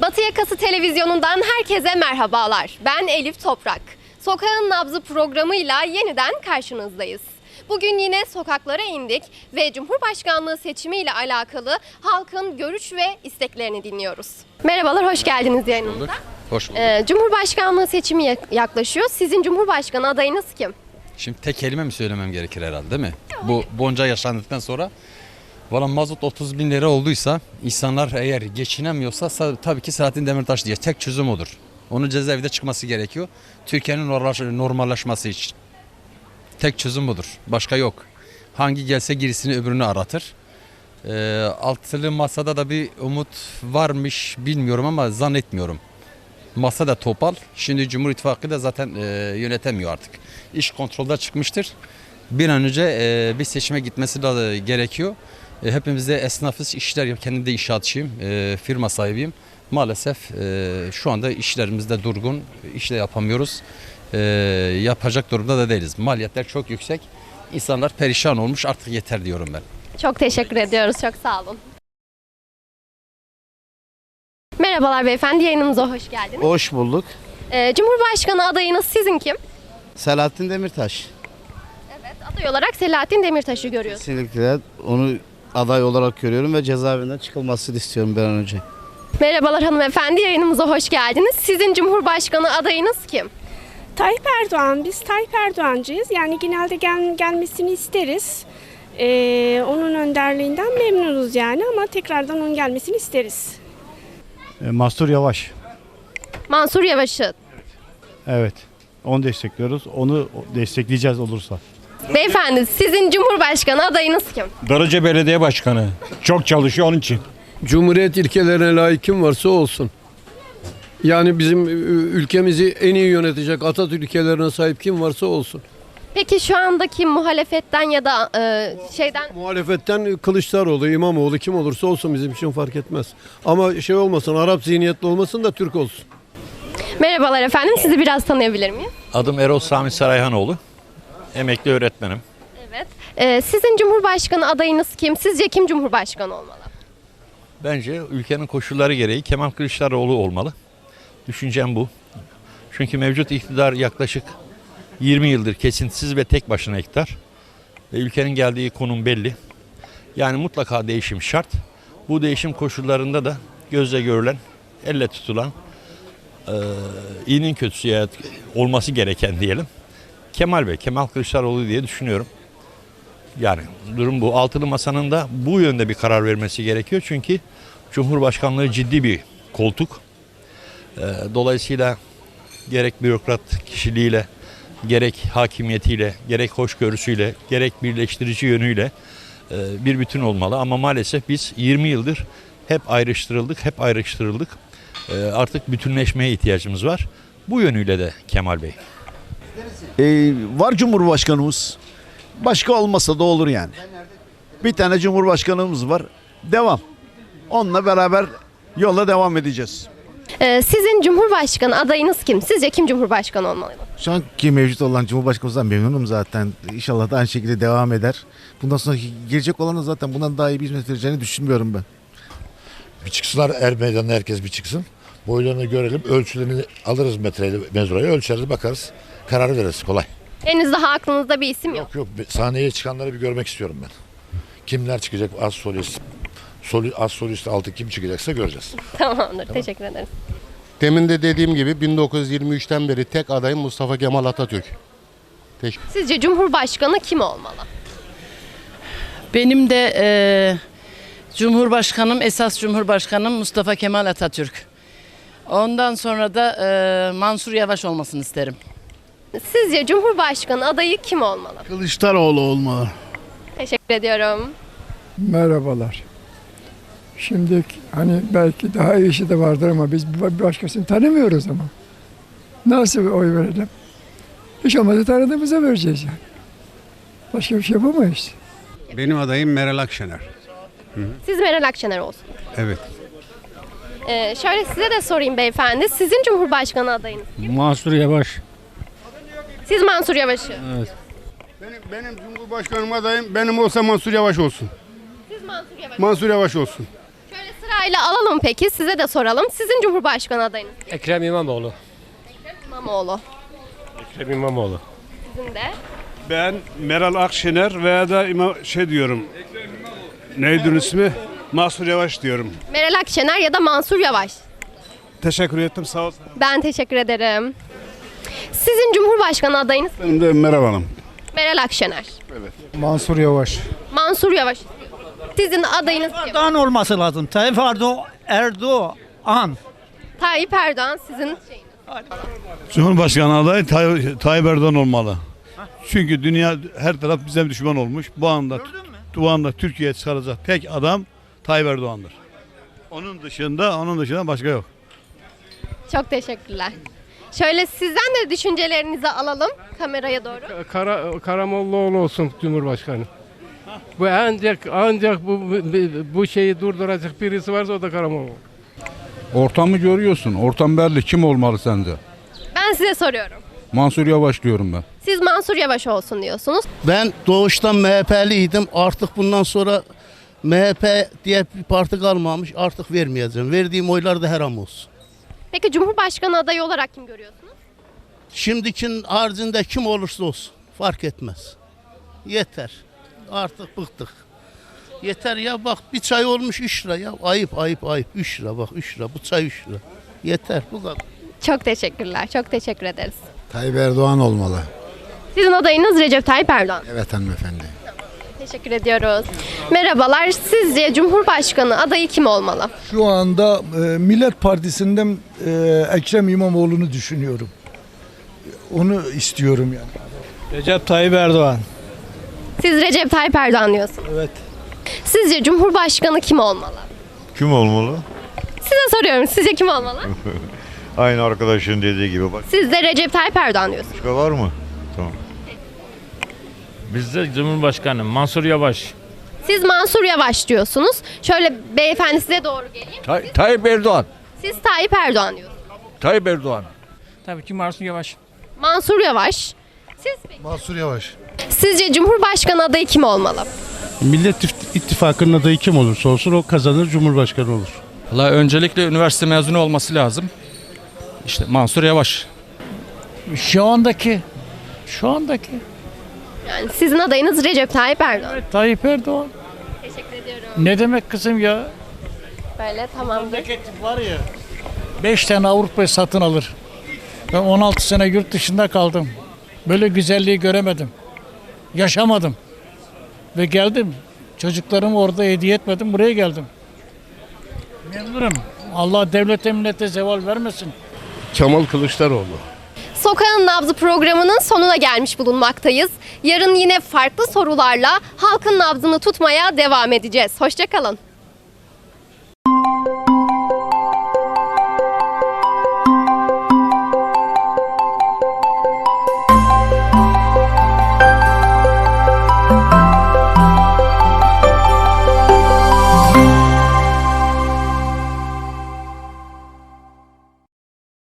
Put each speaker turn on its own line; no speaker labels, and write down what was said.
Batı Yakası Televizyonu'ndan herkese merhabalar. Ben Elif Toprak. Sokağın Nabzı programıyla yeniden karşınızdayız. Bugün yine sokaklara indik ve Cumhurbaşkanlığı seçimiyle alakalı halkın görüş ve isteklerini dinliyoruz. Merhabalar, hoş geldiniz yayınımıza.
Hoş bulduk.
Ee, Cumhurbaşkanlığı seçimi yak- yaklaşıyor. Sizin Cumhurbaşkanı adayınız kim?
Şimdi tek kelime mi söylemem gerekir herhalde değil mi? Bu bonca yaşandıktan sonra Valla mazot 30 bin lira olduysa insanlar eğer geçinemiyorsa sa- tabii ki Selahattin Demirtaş diye tek çözüm odur. Onun cezaevinde çıkması gerekiyor. Türkiye'nin normal- normalleşmesi için. Tek çözüm budur. Başka yok. Hangi gelse gerisini öbürünü aratır. Ee, altılı masada da bir umut varmış bilmiyorum ama zannetmiyorum. Masa da topal. Şimdi Cumhur İttifakı da zaten e, yönetemiyor artık. İş kontrolde çıkmıştır. Bir an önce e, bir seçime gitmesi de gerekiyor. E, hepimiz esnafız, işler. Kendim de inşaatçıyım, e, firma sahibiyim. Maalesef e, şu anda işlerimizde durgun, iş de yapamıyoruz. E, yapacak durumda da değiliz. Maliyetler çok yüksek. İnsanlar perişan olmuş artık yeter diyorum ben.
Çok teşekkür ediyoruz, çok sağ olun. Merhabalar beyefendi, yayınımıza hoş geldiniz.
Hoş bulduk.
Ee, Cumhurbaşkanı adayınız sizin kim?
Selahattin Demirtaş.
Evet, aday olarak Selahattin Demirtaş'ı görüyorsunuz.
Kesinlikle onu aday olarak görüyorum ve cezaevinden çıkılmasını istiyorum bir an önce.
Merhabalar hanımefendi, yayınımıza hoş geldiniz. Sizin Cumhurbaşkanı adayınız kim?
Tayyip Erdoğan, biz Tayyip Erdoğancıyız. Yani genelde gel, gelmesini isteriz. Ee, onun önderliğinden memnunuz yani ama tekrardan onun gelmesini isteriz.
E, Mastur Yavaş.
Mansur Yavaş'ı.
Evet. Onu destekliyoruz. Onu destekleyeceğiz olursa.
Beyefendi, sizin Cumhurbaşkanı adayınız kim?
Darıca Belediye Başkanı. Çok çalışıyor onun için.
Cumhuriyet ilkelerine layık kim varsa olsun. Yani bizim ülkemizi en iyi yönetecek Atatürk ilkelerine sahip kim varsa olsun.
Peki şu andaki muhalefetten ya da e, şeyden
Muhalefetten Kılıçdaroğlu, İmamoğlu kim olursa olsun bizim için fark etmez. Ama şey olmasın, Arap zihniyetli olmasın da Türk olsun.
Merhabalar efendim, sizi biraz tanıyabilir miyim?
Adım Erol Sami Sarayhanoğlu. Emekli öğretmenim.
Evet. Ee, sizin Cumhurbaşkanı adayınız kim? Sizce kim Cumhurbaşkanı olmalı?
Bence ülkenin koşulları gereği Kemal Kılıçdaroğlu olmalı. Düşüncem bu. Çünkü mevcut iktidar yaklaşık 20 yıldır kesintisiz ve tek başına iktidar. Ve ülkenin geldiği konum belli. Yani mutlaka değişim şart. Bu değişim koşullarında da gözle görülen, elle tutulan, eee iyinin kötüsüye olması gereken diyelim. Kemal Bey, Kemal Kılıçdaroğlu diye düşünüyorum. Yani durum bu. Altılı Masa'nın da bu yönde bir karar vermesi gerekiyor. Çünkü Cumhurbaşkanlığı ciddi bir koltuk. Ee, Dolayısıyla gerek bürokrat kişiliğiyle, gerek hakimiyetiyle, gerek hoşgörüsüyle, gerek birleştirici yönüyle e, bir bütün olmalı. Ama maalesef biz 20 yıldır hep ayrıştırıldık, hep ayrıştırıldık. Ee, Artık bütünleşmeye ihtiyacımız var. Bu yönüyle de Kemal Bey.
Ee, var Cumhurbaşkanımız. Başka olmasa da olur yani. Bir tane Cumhurbaşkanımız var. Devam. Onunla beraber yola devam edeceğiz.
Ee, sizin Cumhurbaşkanı adayınız kim? Sizce kim Cumhurbaşkanı olmalı?
Şu anki mevcut olan Cumhurbaşkanımızdan memnunum zaten. İnşallah da aynı şekilde devam eder. Bundan sonra gelecek olanın zaten bundan daha iyi bir hizmet vereceğini düşünmüyorum ben.
Bir çıksınlar er meydanına herkes bir çıksın. Boylarını görelim. Ölçülerini alırız metreyle mezurayı ölçeriz bakarız. Karar veririz kolay.
Henüz daha aklınızda bir isim yok.
Yok yok sahneye çıkanları bir görmek istiyorum ben. Kimler çıkacak az solist. Soli, az solist altı kim çıkacaksa göreceğiz.
Tamamdır. Teşekkür ederiz.
Demin de dediğim gibi 1923'ten beri tek adayım Mustafa Kemal Atatürk.
Sizce Cumhurbaşkanı kim olmalı?
Benim de eee, Cumhurbaşkanım, esas Cumhurbaşkanım Mustafa Kemal Atatürk. Ondan sonra da eee, Mansur Yavaş olmasını isterim.
Sizce Cumhurbaşkanı adayı kim olmalı?
Kılıçdaroğlu olmalı.
Teşekkür ediyorum.
Merhabalar. Şimdi hani belki daha iyisi de vardır ama biz bir başkasını tanımıyoruz ama. Nasıl oy verelim? Hiç olmazsa tanıdığımıza vereceğiz yani. Başka bir şey yapamayız.
Benim adayım Meral Akşener.
Siz Meral Akşener olsun.
Evet.
Ee, şöyle size de sorayım beyefendi. Sizin Cumhurbaşkanı adayınız.
Mansur Yavaş.
Siz Mansur Yavaş'ı.
Benim, benim Cumhurbaşkanım adayım benim olsa Mansur Yavaş olsun.
Siz Mansur Yavaş.
Mansur Yavaş olsun.
Sırayla alalım peki. Size de soralım. Sizin Cumhurbaşkanı adayınız.
Ekrem İmamoğlu.
İmamoğlu.
Ekrem İmamoğlu.
Sizin de.
Ben Meral Akşener veya da ima, şey diyorum. Neydi ismi? Mansur Yavaş diyorum.
Meral Akşener ya da Mansur Yavaş.
Teşekkür ettim sağ ol.
Ben teşekkür ederim. Sizin Cumhurbaşkanı adayınız
Benim de Meral Hanım.
Meral Akşener.
Mansur Yavaş.
Mansur Yavaş. Sizin adayınız kim?
Erdoğan olması lazım. Tayyip Erdoğan. Erdoğan.
Tayyip Erdoğan sizin şeyiniz.
Cumhurbaşkanı adayı Tay- Tayyip Erdoğan olmalı. Çünkü dünya her taraf bize düşman olmuş. Bu anda bu anda Türkiye çıkaracak tek adam Tayyip Erdoğan'dır. Onun dışında onun dışında başka yok.
Çok teşekkürler. Şöyle sizden de düşüncelerinizi alalım kameraya doğru.
Kara, Karamollaoğlu olsun Cumhurbaşkanı. Bu ancak ancak bu, bu, şeyi durduracak birisi varsa o da Karamollaoğlu.
Ortamı görüyorsun. Ortam belli. Kim olmalı sence?
Ben size soruyorum.
Mansur Yavaş diyorum ben.
Siz Mansur Yavaş olsun diyorsunuz.
Ben doğuştan MHP'liydim. Artık bundan sonra MHP diye bir parti kalmamış. Artık vermeyeceğim. Verdiğim oylar da haram olsun.
Peki Cumhurbaşkanı adayı olarak kim görüyorsunuz?
Şimdikinin haricinde kim olursa olsun fark etmez. Yeter. Artık bıktık. Yeter ya bak bir çay olmuş 3 lira ya. Ayıp ayıp ayıp 3 lira bak 3 lira bu çay 3 lira. Yeter bu kadar.
Çok teşekkürler. Çok teşekkür ederiz.
Tayyip Erdoğan olmalı.
Sizin adayınız Recep Tayyip Erdoğan.
Evet hanımefendi.
Teşekkür ediyoruz. Merhabalar. Sizce Cumhurbaşkanı adayı kim olmalı?
Şu anda e, Millet Partisi'nden e, Ekrem İmamoğlu'nu düşünüyorum. Onu istiyorum yani.
Recep Tayyip Erdoğan.
Siz Recep Tayyip Erdoğan diyorsunuz.
Evet.
Sizce Cumhurbaşkanı kim olmalı?
Kim olmalı?
Size soruyorum. Sizce kim olmalı?
Aynı arkadaşın dediği gibi. Bak
Siz de Recep Tayyip Erdoğan diyorsunuz.
başka var mı? Tamam.
Bizde Cumhurbaşkanı Mansur Yavaş.
Siz Mansur Yavaş diyorsunuz. Şöyle beyefendi size doğru geleyim.
Tayyip Erdoğan.
Siz Tayyip Erdoğan diyorsunuz.
Tayyip Erdoğan.
Tabii ki Mansur Yavaş.
Mansur Yavaş. Siz peki?
Mansur Yavaş.
Sizce Cumhurbaşkanı adayı kim olmalı?
Millet İttifakı'nın adayı kim olursa olsun o kazanır Cumhurbaşkanı olur.
Valla öncelikle üniversite mezunu olması lazım. İşte Mansur Yavaş.
Şu andaki şu andaki
Yani sizin adayınız Recep Tayyip Erdoğan.
Tayyip Erdoğan.
Teşekkür ediyorum.
Ne demek kızım ya?
Böyle tamamdır.
var ya. 5 tane Avrupa'yı satın alır. Ben 16 sene yurt dışında kaldım. Böyle güzelliği göremedim. Yaşamadım. Ve geldim. Çocuklarımı orada hediye etmedim. Buraya geldim. Memnunum. Allah devlete millete zeval vermesin.
Kemal Kılıçdaroğlu.
Sokağın Nabzı programının sonuna gelmiş bulunmaktayız. Yarın yine farklı sorularla halkın nabzını tutmaya devam edeceğiz. Hoşçakalın.